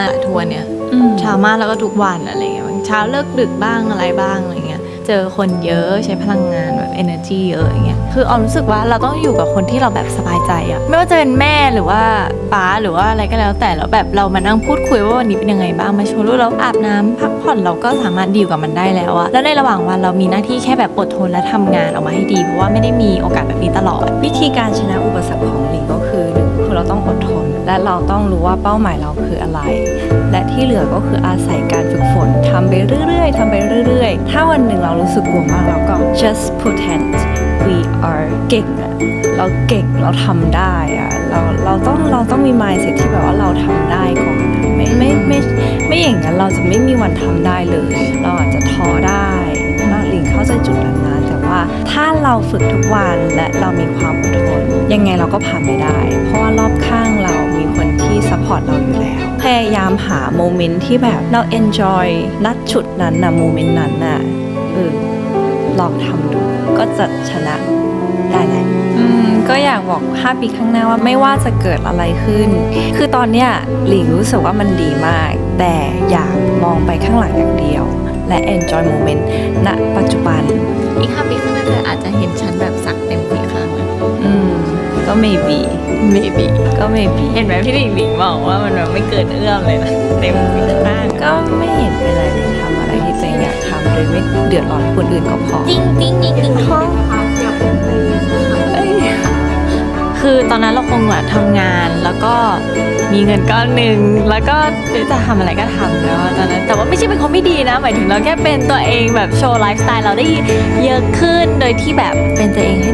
มากทัวร์เนี่ยอืมเช้ามากแล้วก็ทุกวันอะไรเงี้ยบางเช้าเลิกดึกบ้างอะไรบ้างอะไรเงี้ยเจอคนเยอะใช้พลังงานแบบ energy เยอะอย่างเงี้ยคือออมรู้สึกว่าเราต้องอยู่กับคนที่เราแบบสบายใจอะไม่ว่าจะเป็นแม่หรือว่าป้าหรือว่าอะไรก็แล้ว แต่แล้วแบบเรามานั่งพูดคุยว่าวันนี้เป็นยังไงบ้างมาโชว์รูปแล้วอาบน้ำพักผ่อนเราก็สามารถดีลกับมันได้แล้วอะแล้วในระหว่างวันเรามีหน้าที่แค่แบบอดทนและทำงานออกมาให้ดีเพราะว่าไม่ได้มีโอกาสแบบนี้ตลอด วิธีการชนะอุปสรรคของหลิงก็คือหนึ่งคือเราต้องอดทน และเราต้องรู้ว่าเป้าหมายเราคืออะไร และที่เหลือก็คืออาศัยการฝึกฝนทำไปเรื่อยๆทำไปเรื่อยๆ ถ้าวันหนึ่งเรารู้สึกกลัวมากเราก็ just pretend we are เก่งอะเราเก่งเราทำได้อะเราเราต้องเราต้องมี mindset ที่แบบว่าเราทำได้ก่อนไม่ไม่ไม่ไม่อย่างนั้นเราจะไม่มีวันทำได้เลย เราอาจจะท้อได้เราหลิงเข้าใจจุดนั้นนะแต่ว่าถ้าเราฝึกทุกวันและเรามีความอดทนยังไงเราก็ผ่านไม่ได้ เพราะว่ารอบข้างเรา คนที่ซัพพอร์ตเราอยู่แล้ว พยายามหาโมเมนต์ที่แบบเรา enjoy นัดชุดนั้นนะโมเมนต์นั้นน่ะเออลองทำดู ก็จะชนะได้แหละอืมก็อยากบอก 5 ปีข้างหน้าว่าไม่ว่าจะเกิดอะไรขึ้น คือตอนเนี้ยหลิงรู้สึกว่ามันดีมาก แต่อยากมองไปข้างหลังอย่างเดียว และ enjoy moment ณปัจ maybe maybe ก็ maybe เห็นไหมพี่หลิงหลิงบอกว่ามันแบบไม่เกินเอื้อมเลยนะเต็มสีข้างก็ไม่เห็นเป็นไรเลยทำอะไรที่ตัวเองอยากทำโดยไม่เดือดร้อนคนอื่นก็พอจริงจริงจริงจริงท้องคือตอนนั้นเราคงแบบทำงานแล้วก็มีเงินก้อนหนึ่งแล้วก็จะทำอะไรก็ทำแล้วอะตอนนั้นแต่ว่าไม่ใช่เป็นคนไม่ดีนะ หมายถึงเราแค่เป็นตัวเองแบบโชว์ไลฟ์สไตล์เราได้เยอะขึ้นโดยที่แบบเป็นตัวเองให้เต็มที่อะ